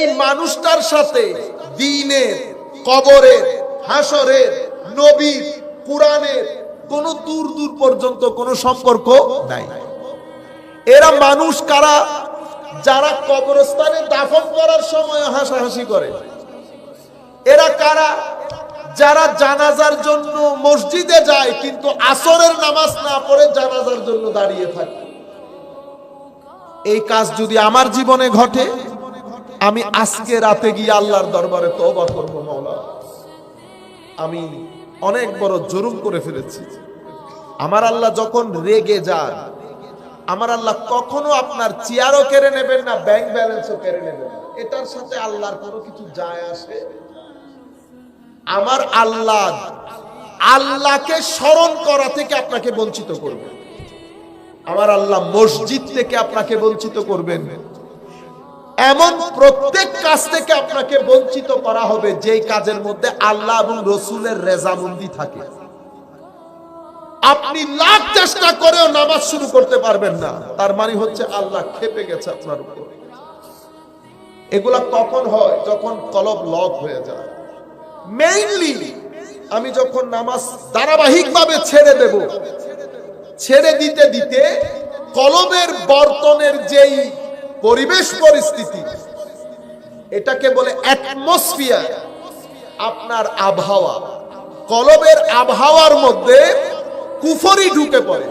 এই মানুষটার সাথে দিনের, কবরের, হাসরের, নবীর, কোরআনের কোন দূর দূর পর্যন্ত কোনো সম্পর্ক নাই। এরা মানুষ কারা? যারা কবরস্থানে দাফন করার সময় হাসাহাসি করে। এরা কারা? যারা জানাজার জন্য মসজিদে যায় কিন্তু আসরের নামাজ না পড়ে জানাজার জন্য দাঁড়িয়ে থাকে। এই কাজ যদি আমার জীবনে ঘটে আমি আজকে রাতে গিয়ে আল্লাহর দরবারে তওবা করব, মাওলা। আমি অনেক বড় জরুম করে ফেলেছি। আমার আল্লাহ যখন রেগে যান, আমার আল্লাহ কখনো আপনার চেয়ারও কেড়ে নেবেন না ব্যাংক ব্যালেন্সও কেড়ে নেবেন এটার সাথে আল্লাহর কোনো কিছু যায় আসে? আমার আল্লাহ আল্লাহকে স্মরণ করা থেকে আপনাকে বঞ্চিত করবে। আমার আল্লাহ মসজিদ থেকে আপনাকে বঞ্চিত করবেন। এমন প্রত্যেক কাজ থেকে আপনাকে বঞ্চিত করা হবে যেই কাজের মধ্যে আল্লাহ এবং রসুলের রেজামন্দি থাকে। আপনি লাখ চেষ্টা করেও নামাজ শুরু করতে পারবেন না। তার মানে হচ্ছে আল্লাহ খেপে গেছে আপনার উপর। এগুলা কখন হয় যখন কলব লক হয়ে যায়। মেইনলি আমি যখন নামাজ ধারাবাহিকভাবে ছেড়ে দেব, ছেড়ে দিতে দিতে কলবের বর্তনের যেই পরিবেশ পরিস্থিতি। এটাকে বলে অ্যাটমসফিয়ার আপনার আবহাওয়া। কলবের আবহাওয়ার মধ্যে কুফরি ঢুকে পড়ে।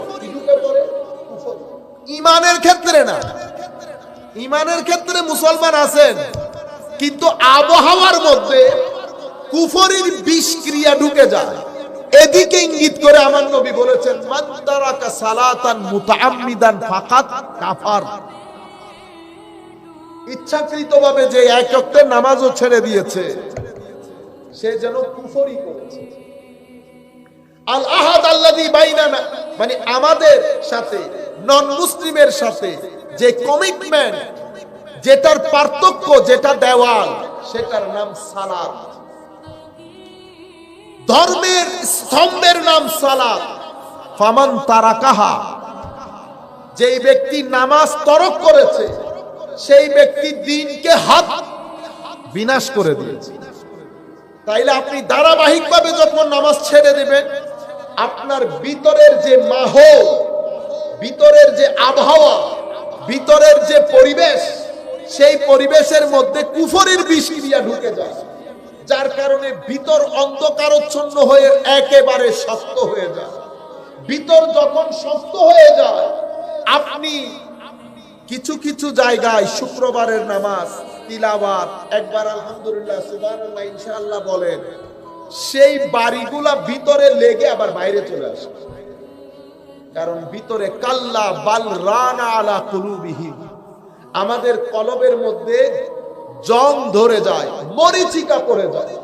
ইমানের ক্ষেত্রে না। ইমানের ক্ষেত্রে মুসলমান আছেন, কিন্তু আবহাওয়ার মধ্যে কুফরির বিষক্রিয়া ঢুকে যায়। এদিকে ইঙ্গিত করে আমার নবী বলেছেন, মান সালাতান মুতাআম্মিদান ফাকাত কাফার। ইচ্ছাকৃতভাবে যে এক ওয়াক্তের নামাজও ছেড়ে দিয়েছে, সে যেন কুফরি করেছে। মানে আমাদের সাথে নন মুসলিমের সাথে যে কমিটমেন্ট যেটার পার্থক্য, যেটা দেওয়াল, সেটার নাম সালাত। ধর্মের স্তম্ভের নাম সালাত। ফামান তারাকাহা, যেই ব্যক্তি নামাজ তরক করেছে সেই ব্যক্তি দিনকে হাত বিনাশ করে দিয়েছে। তাইলে আপনি ধারাবাহিকভাবে যখন নামাজ ছেড়ে দেবেন, আপনার ভিতরের যে মাহল, ভিতরের যে আবহাওয়া, ভিতরের যে পরিবেশ, সেই পরিবেশের মধ্যে কুফরির বিষক্রিয়া ঢুকে যায়, যার কারণে ভিতর অন্ধকারচ্ছন্ন হয়ে একেবারে শক্ত হয়ে যায়। ভিতর যখন শক্ত হয়ে যায়, আপনি কিছু কিছু জায়গায় শুক্রবারের নামাজ তিলাবাত একবার আলহামদুলিল্লাহ, সুবহানাল্লাহ, ইনশাআল্লাহ বলেন, সেই বাড়িগুলা ভিতরে লেগে আবার বাইরে চলে আসে। কারণ ভিতরে কাল্লা বাল রানা আলা কুলুবিহিম। আমাদের কলবের মধ্যে জং ধরে যায়, মরিচিকা পড়ে যায়।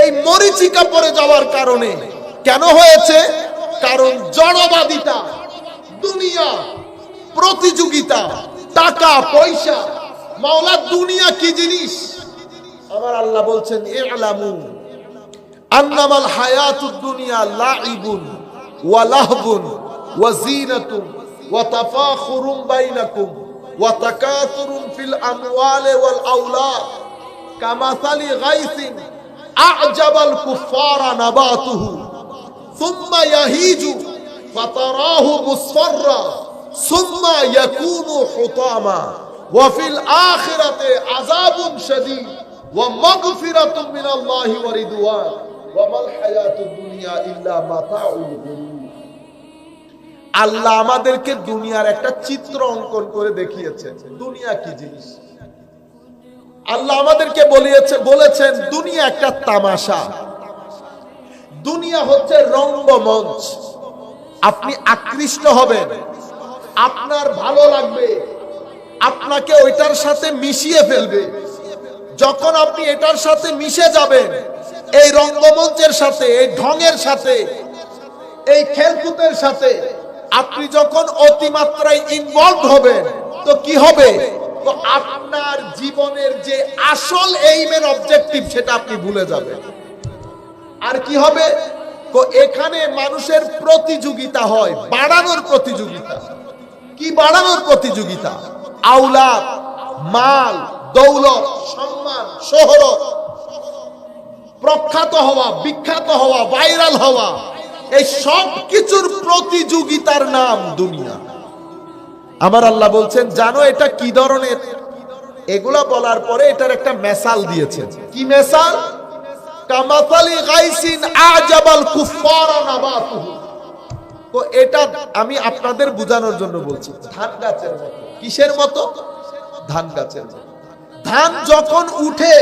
এই মরিচিকা পড়ে যাওয়ার কারণে কেন হয়েছে? কারণ জড়বাদিতা, দুনিয়া প্রতিযোগিতা টাকা পয়সা মাওলা দুনিয়া কি জিনিস আমার আল্লাহ বলছেন ইলামু আন্নামাল হায়াতুদ দুনিয়া লাইবুন ওয়া লাহবুন ওয়া জিনাতুন ওয়া তাফাখুরুম বাইনাকুম ওয়া তাকাতুরুন ফিল আমওয়ালি ওয়াল আওলাদ কামাসালি গাইসিন আ'জাবাল কুফারা নাবাতুহু ثم يهيج فتراه مصفرا দুনিয়া আল্লাহ আমাদেরকে দুনিয়ার একটা চিত্র অঙ্কন করে দেখিয়েছেন দুনিয়া কি জিনিস? আল্লাহ আমাদেরকে বলিয়েছে, বলেছেন, দুনিয়া একটা তামাশা। দুনিয়া হচ্ছে রঙ্গমঞ্চ। আপনি আকৃষ্ট হবেন। আপনার ভালো লাগবে। আপনাকে ওইটার সাথে মিশিয়ে ফেলবে। যখন আপনি এটার সাথে মিশে যাবেন, এই রঙ্গমঞ্চের সাথে, এই ঢঙের সাথে, এই খেলকুতের সাথে, আপনি যখন অতিমাত্রায় ইনভলভ হবেন, তো কি হবে? তো আপনার জীবনের যে আসল এইমের অবজেক্টিভ সেটা আপনি ভুলে যাবেন। আর কি হবে? তো এখানে মানুষের প্রতিযোগিতা হয়, বাড়ানোর প্রতিযোগিতা। কি বাড়ানোর প্রতিযোগিতা? আউলাদ মাল, দৌলত, সম্মান, শোহরত, প্রখ্যাত হওয়া, বিখ্যাত হওয়া, ভাইরাল হওয়া, এই সব কিছুর প্রতিযোগিতার নাম দুনিয়া। আমার আল্লাহ বলছেন, জানো এটা কি ধরনের? এগুলা বলার পরে এটার একটা মেসাল দিয়েছেন। কি মেসাল? কামাতালি গাইসিন আজাবাল কুফারা নাবাতুহু। তো এটা আমি আপনাদের বোঝানোর জন্য বলছি, ধান গাছের কিসের মতো? ধান গাছের ধান যখন উঠে,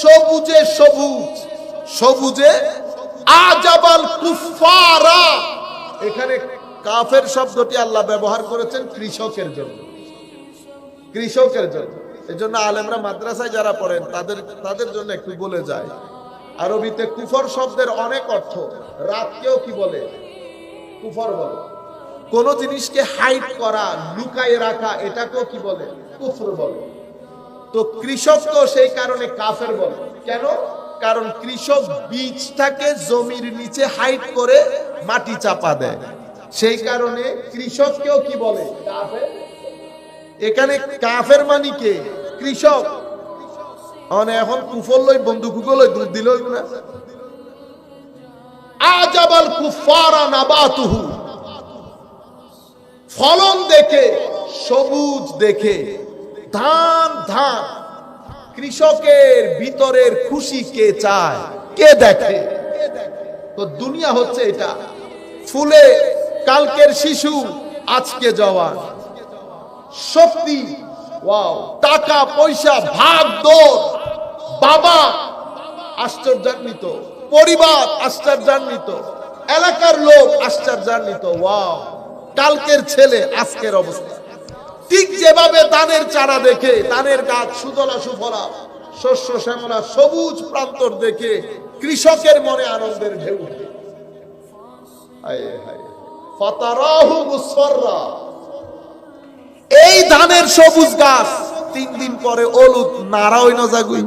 সবুজে সবুজ, সবুজে আজাবাল কুফারা এখানে কাফের শব্দটি আল্লাহ ব্যবহার করেছেন কৃষকের জন্য। কৃষকের জন্য। এই জন্য আলেমরা মাদ্রাসায় যারা পড়েন, তাদের তাদের জন্য একটু বলে যায়। আরবিতে কুফর শব্দের অনেক অর্থ। রাতকেও কি বলে? কুফর বলে। কোন জিনিসকে হাইড করা, লুকায়ে রাখা, এটাকেও কি বলে? কুফর বলে। তো কৃষককেও সেই কারণে কাফের বলে। কেন? কারণ কৃষক বীজটাকে জমির নিচে হাইড করে মাটি চাপা দেয়। সেই কারণে কৃষককেও কি বলে? এখানে কাফের মানি কে? কৃষক। এখন কুফর লই বন্ধু কুকুর দিল না। আজাবাল কুফারা নাবাতুহু। ফলন দেখে, সবুজ দেখে, ধান ধান। কৃষকের ভিতরের খুশি কে চায়? কে দেখে? তো দুনিয়া হচ্ছে এটা। ফুলে, কালকের শিশু, আজকে জওয়ান। শক্তি টাকা, পয়সা, ভাগ দৌড় বাবা, আশ্চর্যান্বিত। পরিবার আশ্চর্যান্বিত, এলাকার লোক আশ্চর্যান্বিত, ওয়াও, কালকের ছেলে, আজকের অবস্থা। ঠিক যেভাবে দানের চারা দেখে দানের গাছ সুদলা সুফলা, শস্য শ্যামলা সবুজ প্রান্তর দেখে কৃষকের মনে আনন্দের ঢেউ এই ধানের সবুজ গাছ, তিন দিন পরে অলুদ নাড়া ওই নজাগুই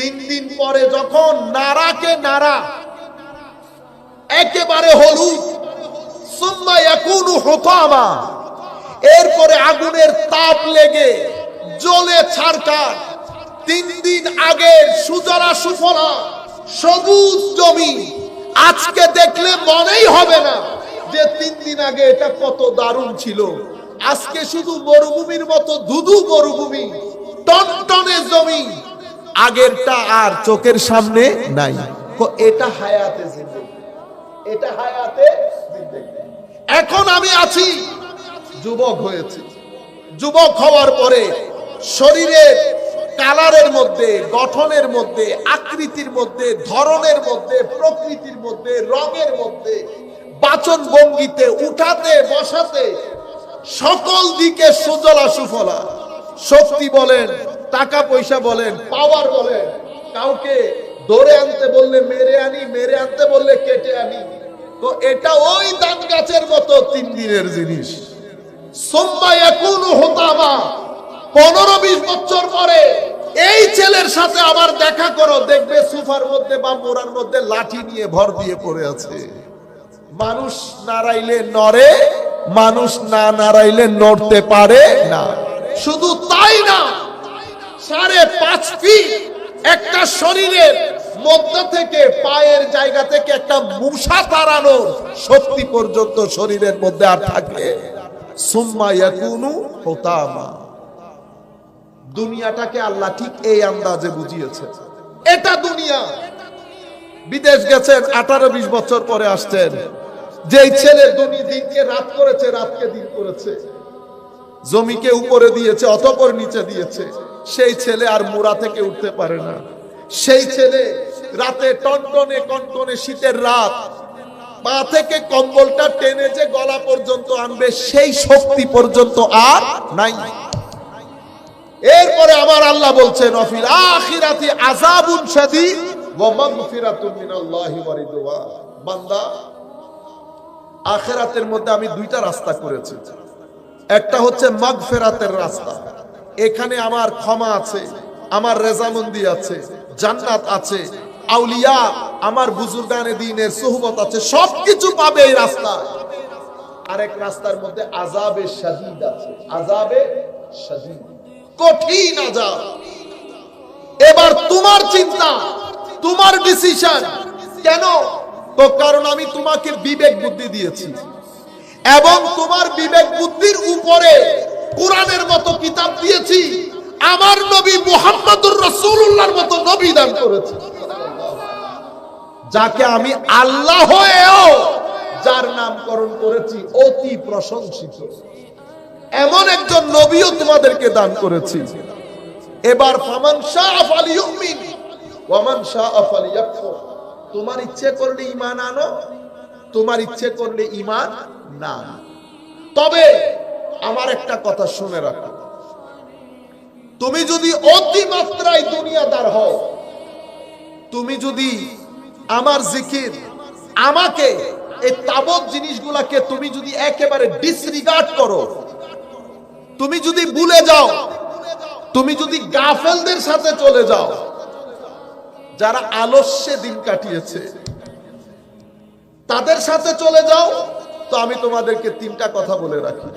তিন দিন পরে যখন নাড়াকে নাড়া একেবারে হলুদ এরপরে আগুনের তাপ লেগে জ্বলে ছাড়কার তিন দিন আগে সুজলা সুফলা, সবুজ জমি, আজকে দেখলে মনেই হবে না যে তিন দিন আগে এটা কত দারুণ ছিল। আজকে শুধু মরুভূমির মতো ধুধু মরুভূমি, টনটনে জমি আগেরটা আর চোখের সামনে নাই। এটা হায়াতে এটা হায়াতে এখন আমি আছি যুবক হয়েছি। যুবক হওয়ার পরে শরীরের কালারের মধ্যে, গঠনের মধ্যে, আকৃতির মধ্যে, ধরনের মধ্যে, প্রকৃতির মধ্যে, রঙের মধ্যে, বাচন ভঙ্গিতে, উঠাতে, বসাতে সকল দিকে সুজলা সুফলা। শক্তি বলেন টাকা পয়সা বলেন পাওয়ার বলেন, কাউকে ধরে আনতে বললে মেরে আনি, মেরে আনতে বললে কেটে আনি। তো এটা ওই দান গাছের মতো তিন দিনের জিনিস। পনেরো বিশ বছর পরে এই ছেলের সাথে আবার দেখা করো, দেখবে সুফার মধ্যে বা মোড়ার মধ্যে লাঠি নিয়ে ভর দিয়ে পড়ে আছে। মানুষ নাড়াইলে নড়ে, মানুষ না নাড়াইলে নড়তে পারে না। শুধু তাই না সাড়ে পাঁচ ফিট একটা শরীরের মধ্য থেকে পায়ের জায়গা থেকে একটা মুসা তাড়ানোর শক্তি পর্যন্ত শরীরের মধ্যে আর থাকে। দুনিয়াটাকে আল্লাহ ঠিক এই আন্দাজে বুঝিয়েছে। এটা দুনিয়া। বিদেশ গেছেন, আঠারো বিশ বছর পরে আসছেন। যেই ছেলে দুনি দিনকে রাত করেছে, রাতকে দিন করেছে। জমিকে উপরে দিয়েছে, অতপর নিচে দিয়েছে। সেই ছেলে আর মুড়া থেকে উঠতে পারে না। সেই ছেলে রাতে টনটনে কনটনে শীতের রাত পা থেকে কম্বলটা টেনে যে গলা পর্যন্ত আনবে, সেই শক্তি পর্যন্ত আর নাই। এরপরে আমার আল্লাহ বলছেন আখিরাতের মধ্যে আমি দুইটা রাস্তা করেছি। একটা হচ্ছে মাগফিরাতের রাস্তা। এখানে আমার ক্ষমা আছে, আমার রেজামন্দি আছে, জান্নাত আছে, আউলিয়া, আমার বুজুর্গানে দিনের সুহবত আছে, সবকিছু পাবে এই রাস্তা আরেক রাস্তার মধ্যে আজাবে শাদীদ আছে। আজাবে শাদীদ। কঠিন আজাব এবার তোমার চিন্তা, তোমার ডিসিশন কেন? তো কারণ আমি তোমাকে বিবেক বুদ্ধি দিয়েছি। এবং তোমার বিবেক বুদ্ধির উপরে কোরআনের মতো কিতাব দিয়েছি, আমার নবী মুহাম্মদুর রাসূলুল্লাহর মতো নবী দান করেছি। যাকে আমি আল্লাহ হয়েও যার নামকরণ করেছি, অতি প্রশংসিত। এমন একজন নবীও তোমাদেরকে দান করেছি। এবার ফামান শাহ ফালিউমিন ওয়ামান শাহ ফালিয়াকফুর। তোমার ইচ্ছে করলে ঈমান আনো, তোমার ইচ্ছে করলে ঈমান না তবে আমার একটা কথা শুনে রাখো। তুমি যদি অতিমাত্রায় দুনিয়াদার হও, তুমি যদি আমার জিকির, আমাকে এই তাবৎ জিনিসগুলাকে তুমি যদি একেবারে ডিসরিগার্ড করো, তুমি যদি ভুলে যাও, তুমি যদি গাফেলদের সাথে চলে যাও, যারা আলস্যে দিন কাটিয়েছে, তাদের সাথে চলে যাও, তো আমি তোমাদেরকে তিনটা কথা বলে রাখি।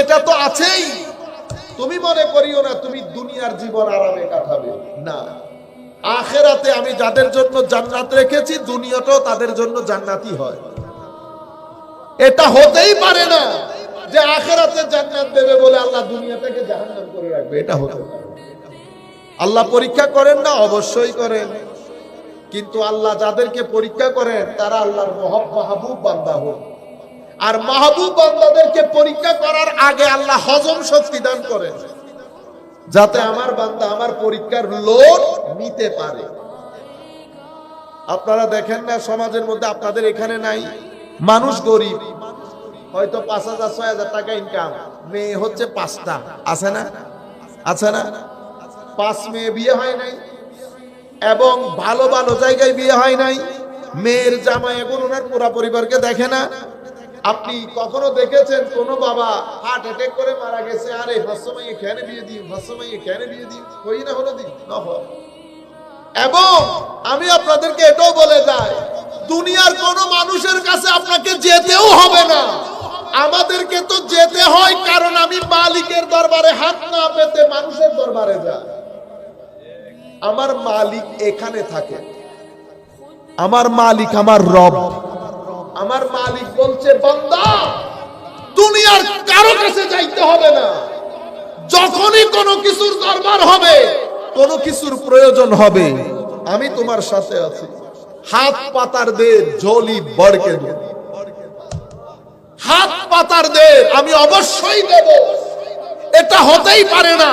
এটা তো আছেই। তুমি মনে করিও না তুমি দুনিয়ার জীবন আরামে কাটাবে। না। আখেরাতে আমি যাদের জন্য জান্নাত রেখেছি, দুনিয়াটাও তাদের জন্য জান্নাতি হয়। এটা হতেই পারে না যে আখেরাতে জান্নাত দেবে বলে আল্লাহ দুনিয়াটাকে জাহান্নাম করে রাখবে। এটা হতে আল্লাহ পরীক্ষা করেন না, অবশ্যই করেন। কিন্তু আল্লাহ যাদেরকে পরীক্ষা করেন, তারা আল্লাহর মহব বান্দা হোক। আর মাহবুব বান্দাদেরকে পরীক্ষা করার আগে আল্লাহ হজম শক্তি দান করেন। যাতে আমার বান্দা আমার পরীক্ষার লোড নিতে পারে। আপনারা দেখেন না, সমাজের মধ্যে আপনাদের এখানে নাই। মানুষ গরিব। হয়তো পাঁচ হাজার, ছয় হাজার টাকা ইনকাম মেয়ে হচ্ছে পাঁচটা। আছে না? আছে না? পাঁচ মেয়ে বিয়ে হয় নাই। এবং ভালো ভালো জায়গায় বিয়ে হয় নাই। মেয়ের জামাই এখন ওনার পুরা পরিবারকে দেখে না। আপনি কখনো দেখেছেন কোন বাবা হার্ট অ্যাটাক করে মারা গেছে? আরে ভাষ্যমাইয়ে কেন বিয়ে দিই ভাষ্যমাইয়ে কেন বিয়ে দিই হই না হলো দিন? না এবং আমি আপনাদেরকে এটাও বলে যাই, দুনিয়ার কোন মানুষের কাছে আপনাকে যেতেও হবে না। আমাদেরকে তো যেতে হয় কারণ আমি মালিকের দরবারে হাত না পেতে মানুষের দরবারে যাই। আমার মালিক এখানে থাকে। আমার মালিক আমার রব। আমার মালিক বলছে, বান্দা, দুনিয়ার কারও কাছে যাইতে হবে না। যখনই কোনো কিছুর দরবার হবে, কোনো কিছুর প্রয়োজন হবে, আমি তোমার সাথে আছি। হাত পাতার দে ঝোলি বড়কে দে। হাত পাতার দে, আমি অবশ্যই দেব। এটা হতেই পারে না।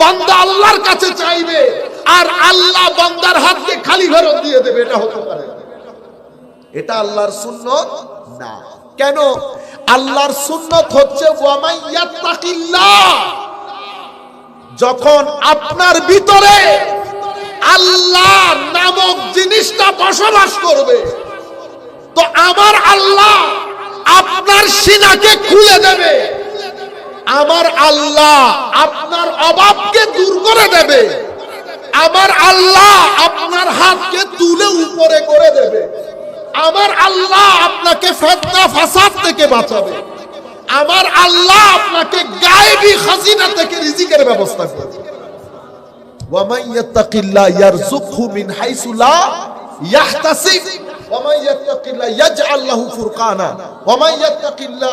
বান্দা আল্লাহর কাছে চাইবে, আর আল্লাহ বান্দার হাতকে খালি ফেরত দিয়ে দেবে, এটা হতে পারে না। এটা আল্লাহর সুন্নত? না। কেন? আল্লাহর সুন্নত হচ্ছে যখন আপনার ভিতরে আল্লাহ নামক জিনিসটা বসবাস করবে, তো আমার আল্লাহ আপনার সিনাকে খুলে দেবে। আমার আল্লাহ আপনার অভাবকে দূর করে দেবে। আমার আল্লাহ আপনার হাতকে তুলে উপরে করে দেবে। আমার আল্লাহ আপনাকে ফেতনা, ফাসাদ থেকে বাঁচাবে। আমার আল্লাহ আপনাকে গায়েবী খাজিনা থেকে রিজিকের ব্যবস্থা করবে। ওয়ামান মান ইয়ারযুকহু মিন হাইসু লা ইয়াহতাসিব। ওয়ামান মান ইয়াজআল লাহু ফুরকানা। ওয়ামান মান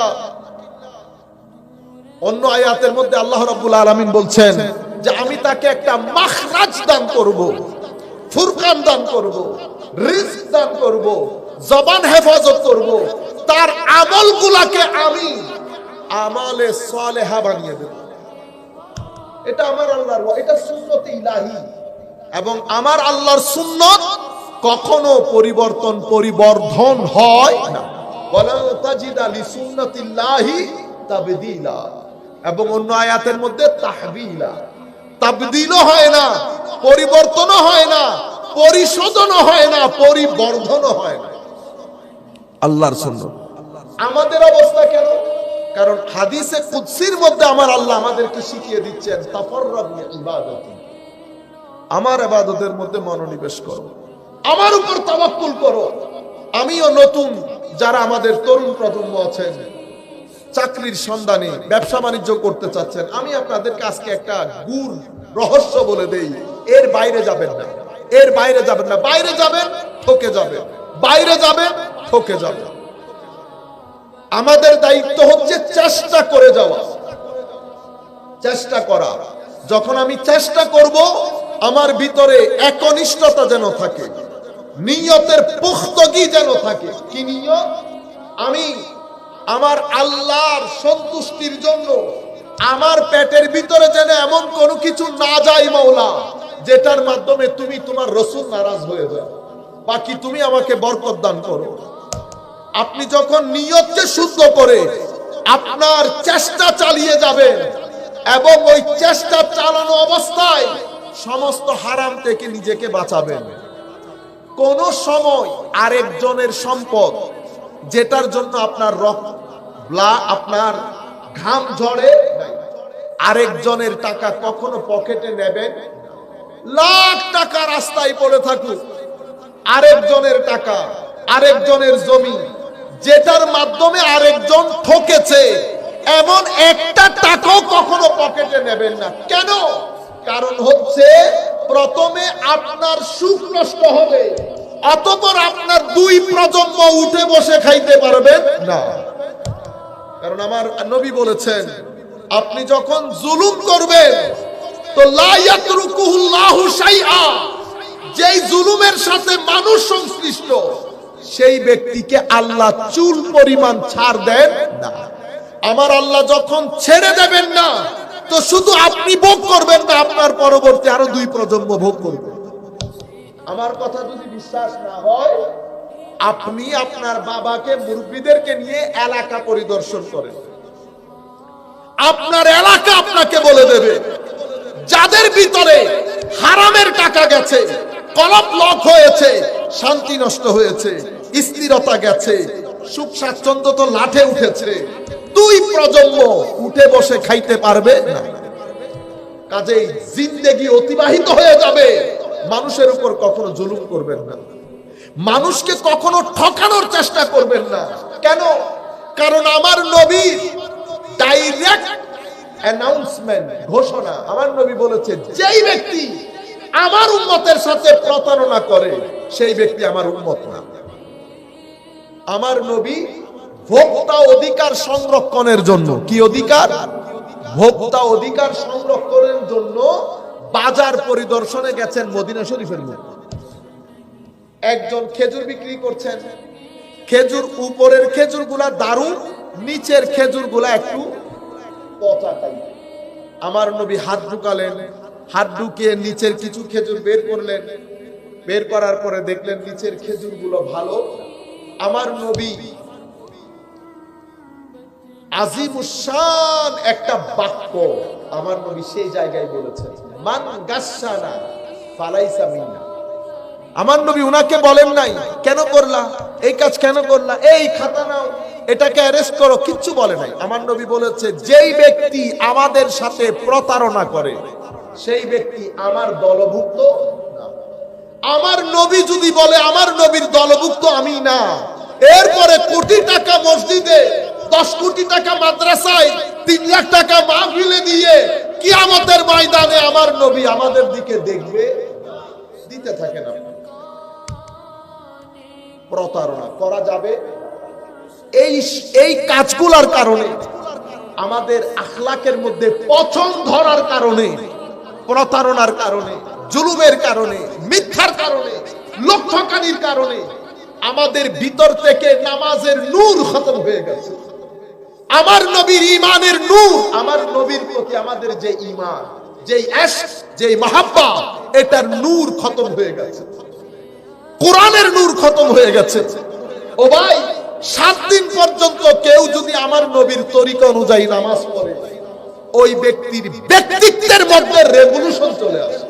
অন্য আয়াতের মধ্যে আল্লাহ রাব্বুল আলামিন বলছেন যে আমি তাকে একটা মাখরাজ দান করব, ফুরকান দান করব রিজক দান করব জবান হেফাজত করব। তার আমলগুলাকে আমি আমালে সালেহা বানিয়ে দেব। এটা আমার আল্লাহর এটা সুন্নত ইলাহি। এবং আমার আল্লাহর সুন্নত কখনো পরিবর্তন, পরিবর্ধন হয় না। এবং হয় না, পরিবর্তনও হয় না, পরিশোধনও হয় না, পরিবর্ধনও হয় না। আল্লাহর সুন্নত আমাদের অবস্থা কেন? কারণ হাদিসে কুদসির মধ্যে আমার আল্লাহ আমাদেরকে শিখিয়ে দিচ্ছেন তাফাররাদ বিল ইবাদতি। আমার ইবাদতের মধ্যে মনোনিবেশ করো। আমার উপর তাওয়াক্কুল করো। আমিও নতুন যারা আমাদের তরুণ প্রজন্ম আছেন, চাকরির সন্ধানে, ব্যবসা বাণিজ্য করতে চাচ্ছেন, আমি আপনাদেরকে আজকে একটা গুড় রহস্য বলে দেই। এর বাইরে যাবেন না। এর বাইরে যাবেন না। বাইরে যাবেন, ঠকে যাবেন। বাইরে যাবেন ঠকে যাবেন আমাদের দায়িত্ব হচ্ছে চেষ্টা করে যাওয়া। চেষ্টা করা। যখন আমি চেষ্টা করব, আমার ভিতরে একনিষ্ঠতা যেন থাকে, নিয়তের পুস্তকি যেন থাকে। কি নিয়ত? আমি আমার আল্লাহর সন্তুষ্টির জন্য আমার পেটের ভিতরে যেন এমন কোনো কিছু না যায়, মাওলা, যেটার মাধ্যমে তুমি তোমার রসুল নারাজ হয়ে যাও। বাকি তুমি আমাকে বরকত দান করো। আপনি যখন নিয়তকে শুদ্ধ করে আপনার চেষ্টা চালিয়ে যাবেন এবং ওই চেষ্টা চালানো অবস্থায় সমস্ত হারাম থেকে নিজেকে বাঁচাবেন। কোন সময় আরেকজনের সম্পদ যেটার জন্য আপনার রক্ত, ব্লা, আপনার ঘাম ঝরে আরেকজনের টাকা কখনো পকেটে নেবেন লাখ টাকা রাস্তায় পড়ে থাকুক, আরেকজনের টাকা, আরেকজনের জমি যেটার মাধ্যমে আরেকজন ঠকেছে, এমন একটা টাকাও কখনো পকেটে নেবেন না। কেন? কারণ হচ্ছে, প্রথমে আপনার সুখ নষ্ট হবে, অতপর আপনার দুই প্রজন্ম উঠে বসে খাইতে পারবেন না। কারণ আমার নবী বলেছেন, আপনি যখন জুলুম করবেন, তো লা ইয়াতরুকুহুল্লাহু শাইআ, যেই জুলুমের সাথে মানুষ সংশ্লিষ্ট সেই ব্যক্তিকে আল্লাহ চুল পরিমাণ ছাড় দেন না। আমার আল্লাহ যখন ছেড়ে দেবেন না, তো শুধু আপনি ভোগ করবেন না, আপনার পরবর্তী আরও দুই প্রজন্ম ভোগ করবে। আমার কথা যদি বিশ্বাস না হয়, আপনি আপনার বাবাকে, মুরব্বীদেরকে নিয়ে এলাকা পরিদর্শন করেন। আপনার এলাকা আপনাকে বলে দেবে, যাদের ভিতরে হারামের টাকা গেছে, কলপ লক হয়েছে, শান্তি নষ্ট হয়েছে স্থিরতা গেছে। সুখ স্বাচ্ছন্দ্য তো লাঠে উঠেছে। দুই প্রজন্ম উঠে বসে খাইতে পারবে না। কাজেই জিন্দেগি অতিবাহিত হয়ে যাবে। মানুষের উপর কখনো জুলুম করবেন না। মানুষকে কখনো ঠকানোর চেষ্টা করবেন না। কেন? কারণ আমার নবীর ডাইরেক্ট অ্যানাউন্সমেন্ট ঘোষণা আমার নবী বলেছে, যেই ব্যক্তি আমার উন্মতের সাথে প্রতারণা করে, সেই ব্যক্তি আমার উন্মত না। আমার নবী ভোক্তা অধিকার সংরক্ষণের জন্য। কি অধিকার? ভোক্তা অধিকার সংরক্ষণের জন্য বাজার পরিদর্শনে গেছেন মদিনা শরীফের মধ্যে একজন খেজুর বিক্রি করছেন। খেজুর উপরের খেজুরগুলা দারুণ, নিচের খেজুরগুলা একটু আমার নবী হাত ঢুকালেন, হাত ঢুকিয়ে নিচের কিছু খেজুর বের করলেন। বের করার পরে দেখলেন নিচের খেজুরগুলো ভালো আমার নবী আজিমুসান একটা বাক্য আমার নবী সেই জায়গায় বলেছেন, মান গাসানা ফালাইসা মিন্না। আমার নবী উনাকে বলেন নাই, কেন করলা? এই কাজ কেন করলা? এই খাতা নাও, এটাকে অ্যারেস্ট করো। কিচ্ছু বলে নাই। আমার নবী বলেছে, যেই ব্যক্তি আমাদের সাথে প্রতারণা করে, সেই ব্যক্তি আমার দলভুক্ত। আমার নবী যদি বলে, আমার নবীর দলভুক্ত আমি না। এরপরে কোটি টাকা মসজিদে, দশ কোটি টাকা মাদ্রাসায়, তিন লাখ টাকা মাহফিলে দিয়ে কিয়ামতের ময়দানে আমার নবী আমাদের দিকে দেখবে। দিতে থাকেন আপনি। প্রতারণা করা যাবে। এই এই কাজগুলোর কারণে, আমাদের আখলাকের মধ্যে পছন্দ ধরার কারণে, প্রতারণার কারণে জুলুমের কারণে, মিথ্যার কারণে লক্ষ্যকারীর কারণে আমাদের ভিতর থেকে নামাজের নূর খতম হয়ে গেছে। আমার নবীর ইমানের নূর, আমার নবীর প্রতি আমাদের যে ইমান যেই এশ যেই মাহাব্বা, এটার নূর খতম হয়ে গেছে। কোরআনের নূর খতম হয়ে গেছে। ও ভাই, সাত দিন পর্যন্ত কেউ যদি আমার নবীর তরিকা অনুযায়ী নামাজ পড়ে, ওই ব্যক্তির ব্যক্তিত্বের মধ্যে রেভলিউশন চলে আসে।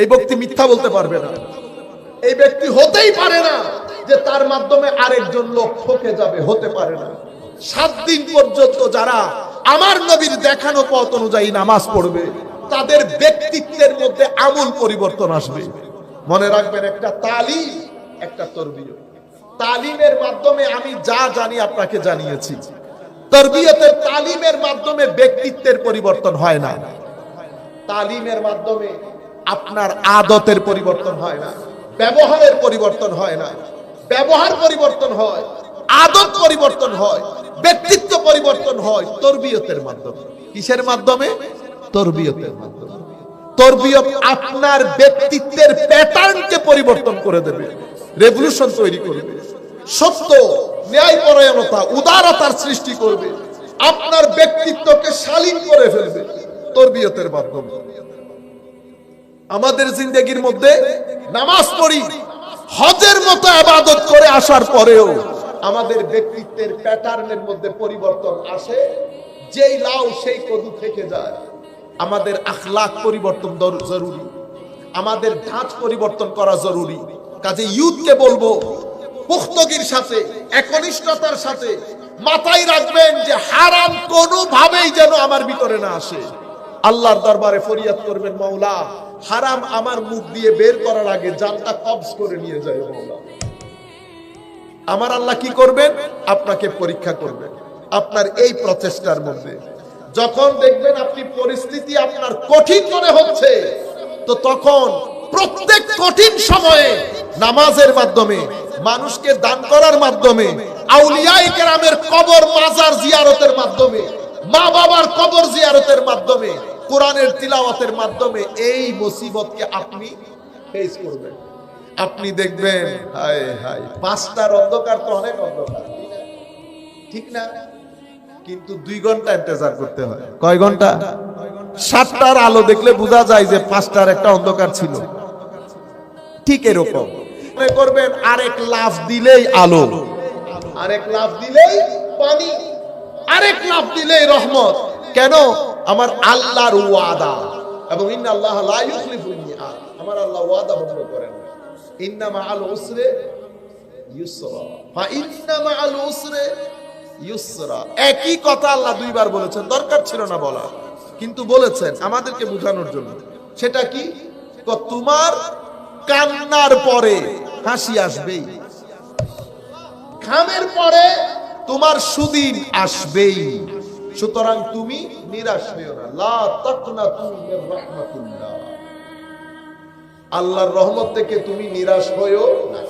এই ব্যক্তি মিথ্যা বলতে পারবে না। এই ব্যক্তি হতেই পারে না যে তার মাধ্যমে আরেকজন লোক ঠকে যাবে, হতে পারে না। সাত দিন পর্যন্ত যারা আমার নবীর দেখানো পথ অনুযায়ী নামাজ পড়বে, তাদের ব্যক্তিত্বের মধ্যে আমূল পরিবর্তন আসবে। মনে রাখবেন, একটা তালি একটা তরবিয় তালিমের মাধ্যমে আমি যা জানি আপনাকে জানিয়েছি। তরবিয়তের তালিমের মাধ্যমে ব্যক্তিত্বের পরিবর্তন হয় না। তালিমের মাধ্যমে আপনার আদতের পরিবর্তন হয় না, ব্যবহারের পরিবর্তন হয় না, ব্যবহার পরিবর্তন হয়, আদত পরিবর্তন হয়, ব্যক্তিত্ব পরিবর্তন হয় তরবিয়তের মাধ্যমে। কিসের মাধ্যমে? তরবিয়তের মাধ্যমে। তরবিয়ত আপনার ব্যক্তিত্বের প্যাটার্নকে পরিবর্তন করে দেবে, রেভলিউশন তৈরি করবে, সত্য, ন্যায়পরায়ণতা, উদারতার সৃষ্টি করবে, আপনার ব্যক্তিত্বকে শালীন করে ফেলবে তরবিয়তের মাধ্যমে। আমাদের জিন্দগির মধ্যে নামাজ পড়ি, হজের মতো আবাদত করে আসার পরেও আমাদের ব্যক্তিত্বের প্যাটার্নের মধ্যে পরিবর্তন আসে, যেই লাউ সেই কদু থেকে যায়। আমাদের আখলাক পরিবর্তন জরুরি, আমাদের ধাঁচ পরিবর্তন করা জরুরি। কাজে ইউথকে বলব পুস্তকির সাথে, একনিষ্ঠতার সাথে মাথায় রাখবেন যে হারাম কোনোভাবেই যেন আমার ভিতরে না আসে। আল্লাহর দরবারে ফরিয়াদ করবেন মৌলা হারাম আমার মুখ দিয়ে বের করার আগে জানটা কবজ করে নিয়ে যায় মৌলা। আমার আল্লাহ কি করবেন? আপনাকে পরীক্ষা করবেন। আপনার এই প্রচেষ্টার মধ্যে। যখন দেখবেন আপনি পরিস্থিতি আপনার কঠিন মনে হচ্ছে, তো তখন প্রত্যেক কঠিন সময়ে নামাজের মাধ্যমে, মানুষকে দান করার মাধ্যমে আউলিয়াই কেরামের কবর মাজার জিয়ারতের মাধ্যমে মা বাবার কবর জিয়ারতের মাধ্যমে কোরআনের তিলাওয়াতের মাধ্যমে এই মুসিবতকে আপনি ফেস করবেন। আপনি দেখবেন হায় হায় পাঁচটার অন্ধকার তো অনেক অন্ধকার। ঠিক না? কিন্তু দুই ঘণ্টা ইন্তজার করতে হয়। কয় ঘণ্টা? সাতটার আলো দেখলে বোঝা যায় যে পাঁচটার একটা অন্ধকার ছিল। ঠিক এরকম। মনে করবেন আরেক লাফ দিলেই আলো। আরেক লাফ দিলেই পানি। আরেক লাফ দিলেই রহমত। কেন? আমার আল্লাহর ওয়াদা, এবং ইন্না আল্লাহ লা ইউখলিফুল মিআদ। আমার আল্লাহ ওয়াদা ভঙ্গ করেন না। ইন্না মাআল উসরে ইউসরা। ফা ইন্না মাআল উসরে ইউসরা। একই কথা আল্লাহ দুইবার বলেছেন, দরকার ছিল না বলা। কিন্তু বলেছেন আমাদেরকে বোঝানোর জন্য। সেটা কি? তোমার কান্নার পরে হাসি আসবেই। খামের পরে তোমার সুদিন আসবেই। সুতরাং তুমি নিরাশ হইও না। আল্লাহর রহমত থেকে তুমি নিরাশ হইও না।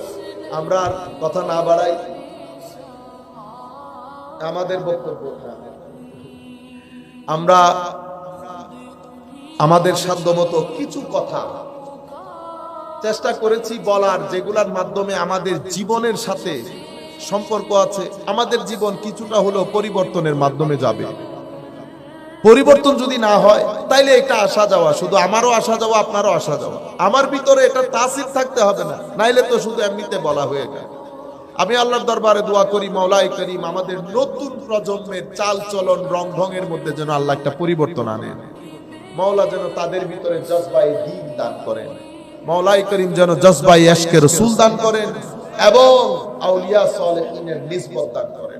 আমরা আর কথা না বাড়াই আমাদের বক্তব্য আমরা আমাদের সাধ্যমতো কিছু কথা চেষ্টা করেছি বলার, যেগুলার মাধ্যমে আমাদের জীবনের সাথে সম্পর্ক আছে, আমাদের জীবন কিছুটা হলেও পরিবর্তনের মাধ্যমে যাবে। পরিবর্তন যদি না হয়, তাইলে এটা আসা যাওয়া, শুধু আমারও আসা যাওয়া, আপনারও আসা যাওয়া। আমার ভিতরে এটা তাসির থাকতে হবে না, নাইলে তো শুধু এমনিতে বলা হয়ে যায়। আমি আল্লাহর দরবারে দোয়া করি মাওলাই করিম, আমাদের নতুন প্রজন্মের চাল চলন রং ঢঙের মধ্যে যেন আল্লাহ একটা পরিবর্তন আনেন। মাওলা যেন তাদের ভিতরে জজবাই দিন দান করেন। মাওলাই করিম যেন জজবাই এশকে রসুল দান করেন। এবং আউলিয়া সালেহিনের নিসবত দান করেন।